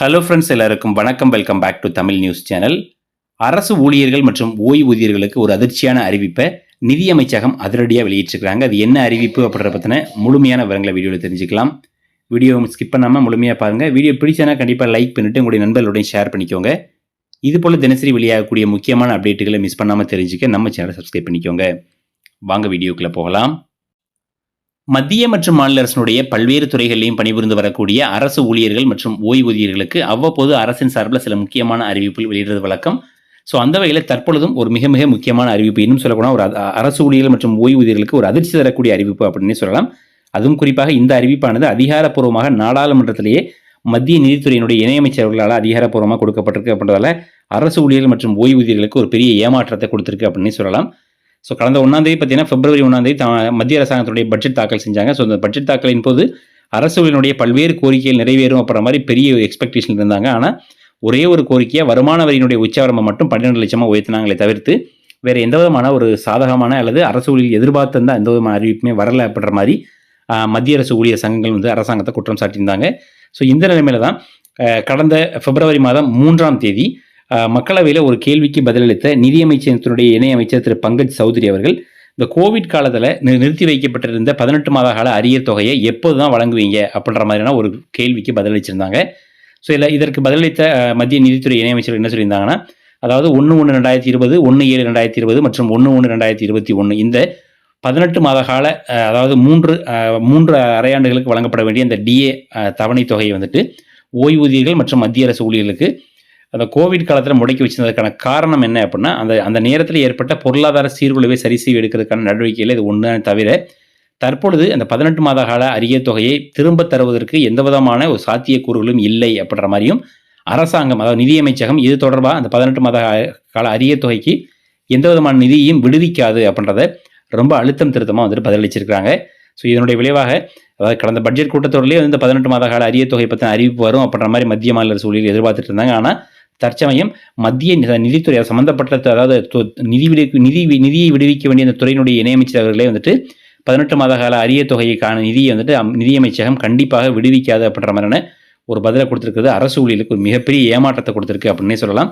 Hello friends எல்லாருக்கும் வணக்கம். Welcome back to Tamil news channel அரசு ஊழியர்கள் மற்றும் ஓய்வூதியர்களுக்கு ஒரு அதிர்ச்சியான அறிவிப்பை நிதியமைச்சகம் அதிரடியாக வெளியிட்டிருக்கிறாங்க. அது என்ன அறிவிப்பு அப்படின்ற பற்றின முழுமையான விவரங்களை வீடியோவில் தெரிஞ்சுக்கலாம். வீடியோ ஸ்கிப் பண்ணாமல் முழுமையாக பாருங்கள் வீடியோ பிடிச்சனா கண்டிப்பாக லைக் பண்ணிவிட்டு உங்களுடைய நண்பர்களுடன் ஷேர் பண்ணிக்கோங்க. இது போல் தினசரி வெளியாகக்கூடிய முக்கியமான அப்டேட்டுகளை மிஸ் பண்ணாமல் தெரிஞ்சுக்க நம்ம சேனலை சப்ஸ்கிரைப் பண்ணிக்கோங்க. வாங்க வீடியோக்குள்ளே போகலாம். மத்திய மற்றும் மாநில அரசினுடைய பல்வேறு துறைகளிலையும் பணிபுரிந்து வரக்கூடிய அரசு ஊழியர்கள் மற்றும் ஓய்வூதியர்களுக்கு அவ்வப்போது அரசின் சார்பில் சில முக்கியமான அறிவிப்புகள் வெளியிடுறது வழக்கம். ஸோ அந்த வகையில் தற்பொழுதும் ஒரு மிக மிக முக்கியமான அறிவிப்பு இன்னும் சொல்லப்போனால் ஒரு அரசு ஊழியர்கள் மற்றும் ஓய்வூதியர்களுக்கு ஒரு அதிர்ச்சி தரக்கூடிய அறிவிப்பு அப்படின்னு சொல்லலாம். அதுவும் குறிப்பாக இந்த அறிவிப்பானது அதிகாரப்பூர்வமாக நாடாளுமன்றத்திலேயே மத்திய நிதித்துறையினுடைய இணையமைச்சர்களால் அதிகாரப்பூர்வமாக கொடுக்கப்பட்டிருக்கு அப்படின்றதால அரசு ஊழியர்கள் மற்றும் ஓய்வூதியர்களுக்கு ஒரு பெரிய ஏமாற்றத்தை கொடுத்துருக்கு அப்படின்னு சொல்லலாம். ஸோ கடந்த ஒன்றாந்தேதி பார்த்தீங்கன்னா பிப்ரவரி ஒன்றாந்தேதி மத்திய அரசாங்கத்துடைய பட்ஜெட் தாக்கல் செஞ்சாங்க. ஸோ அந்த பட்ஜெட் தாக்கலின் போது அரசுகளினுடைய பல்வேறு கோரிக்கைகள் நிறைவேறும் அப்படின்ற மாதிரி பெரிய எக்ஸ்பெக்டேஷன் இருந்தாங்க. ஆனால் ஒரே ஒரு கோரிக்கையாக வருமான வரியினுடைய உச்சவரம்பை மட்டும் பன்னிரெண்டு லட்சமாக உயர்த்தினாங்களே தவிர்த்து வேறு எந்த விதமான ஒரு சாதகமான அல்லது அரசு ஊழியர் இருந்தால் எந்த விதமான அறிவிப்புமே வரல அப்படின்ற மாதிரி மத்திய அரசு ஊழியர் சங்கங்கள் வந்து அரசாங்கத்தை குற்றம் சாட்டியிருந்தாங்க. ஸோ இந்த நிலைமையில தான் கடந்த பிப்ரவரி மாதம் மூன்றாம் தேதி மக்களவையில் ஒரு கேள்விக்கு பதிலளித்த நிதியமைச்சகத்தினுடைய இணையமைச்சர் திரு பங்கஜ் சௌத்ரி அவர்கள் இந்த கோவிட் காலத்தில் நிறுத்தி வைக்கப்பட்டிருந்த பதினெட்டு மாத கால அரியர் தொகையை எப்போது தான் வழங்குவீங்க? அப்படின்ற மாதிரியான ஒரு கேள்விக்கு பதிலளிச்சிருந்தாங்க. ஸோ இதில் இதற்கு பதிலளித்த மத்திய நிதித்துறை இணையமைச்சர் என்ன சொல்லியிருந்தாங்கன்னா அதாவது ஒன்று ஒன்று ரெண்டாயிரத்தி இருபது ஒன்று ஏழு ரெண்டாயிரத்தி இருபது மற்றும் ஒன்று ஒன்று ரெண்டாயிரத்தி இருபத்தி ஒன்று இந்த பதினெட்டு மாத கால அதாவது மூன்று மூன்று அரையாண்டுகளுக்கு வழங்கப்பட வேண்டிய இந்த டிஏ தவணை தொகையை வந்துட்டு ஓய்வூதியர்கள் மற்றும் மத்திய அரசு ஊழியர்களுக்கு அந்த கோவிட் காலத்தில் முடக்கி வச்சிருந்ததுக்கான காரணம் என்ன அப்படின்னா அந்த அந்த நேரத்தில் ஏற்பட்ட பொருளாதார சீர்குலைவை சரி செய்ய எடுக்கிறதுக்கான நடவடிக்கையில் இது ஒன்று தவிர தற்பொழுது அந்த பதினெட்டு மாத கால அரிய தொகையை திரும்ப தருவதற்கு எந்த விதமான ஒரு சாத்தியக்கூறுகளும் இல்லை அப்படின்ற மாதிரியும் அரசாங்கம் அதாவது நிதியமைச்சகம் இது தொடர்பாக அந்த பதினெட்டு மாத கால அரிய தொகைக்கு எந்த விதமான நிதியையும் விடுவிக்காது அப்படின்றத ரொம்ப அழுத்தம் திருத்தமாக வந்துட்டு பதிலளிச்சிருக்கிறாங்க. ஸோ இதனுடைய விளைவாக அதாவது கடந்த பட்ஜெட் கூட்டத்தொடர்லேயே வந்து இந்த பதினெட்டு மாத கால அரிய தொகை பற்றின அறிவிப்பு வரும் அப்படின்ற மாதிரி மத்திய மாநில சூழலில் எதிர்பார்த்துட்டு இருந்தாங்க. ஆனால் தற்சமயம் மத்திய நிதித்துறை சம்பந்தப்பட்ட அதாவது நிதி விடு நிதி நிதியை விடுவிக்க வேண்டிய அந்த துறையினுடைய இணையமைச்சர் அவர்களே வந்துட்டு பதினெட்டு மாத கால அரிய தொகைக்கான நிதியை வந்துட்டு நிதியமைச்சகம் கண்டிப்பாக விடுவிக்காது அப்படின்ற மாதிரியான ஒரு பதிலை கொடுத்துருக்குது அரசு ஊழியர்களுக்கு ஒரு மிகப்பெரிய ஏமாற்றத்தை கொடுத்துருக்கு அப்படின்னே சொல்லலாம்.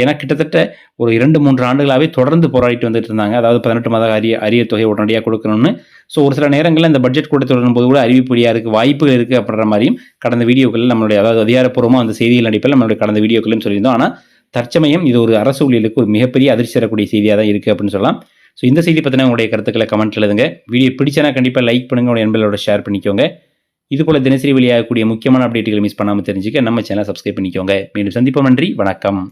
ஏன்னா கிட்டத்தட்ட ஒரு இரண்டு மூன்று ஆண்டுகளாகவே தொடர்ந்து போராடிட்டு வந்துட்டு இருந்தாங்க. அதாவது பதினெட்டு மாத அரிய அரிய தொகை உடனடியாக கொடுக்கணும்னு. ஸோ ஒரு சில நேரங்களில் இந்த பட்ஜெட் கூட்டத்தொடரும் போது கூட அறிவிப்பு இருக்குது வாய்ப்புகள் இருக்குது அப்படின்ற மாதிரியும் கடந்த வீடியோக்களில் நம்மளுடைய அதாவது அதிகாரப்பூர்வமாக அந்த செய்திகள் அடிப்பில் நம்மளுடைய கடந்த வீடியோக்களையும் சொல்லியிருந்தோம். ஆனால் தற்சமயம் இது ஒரு அரசு ஊழியலுக்கு ஒரு மிகப்பெரிய அதிர்ச்சி தரக்கூடிய செய்தியாக தான் இருக்குது அப்படின்னு சொல்லலாம். ஸோ இந்த செய்தி பற்றின உங்களுடைய கருத்துக்களை கமெண்ட் எழுதுங்க. வீடியோ பிடிச்சனா கண்டிப்பாக லைக் பண்ணுங்க. உங்களுடைய நண்பர்களோட ஷேர் பண்ணிக்கோங்க. இது போல தினசரி வெளியாகக்கூடிய முக்கியமான அப்டேட்டுகளை மிஸ் பண்ணாமல் தெரிஞ்சுக்க நம்ம சேனல் சப்ஸ்கிரைப் பண்ணிக்கோங்க. மீண்டும் சந்திப்போம். நன்றி. வணக்கம்.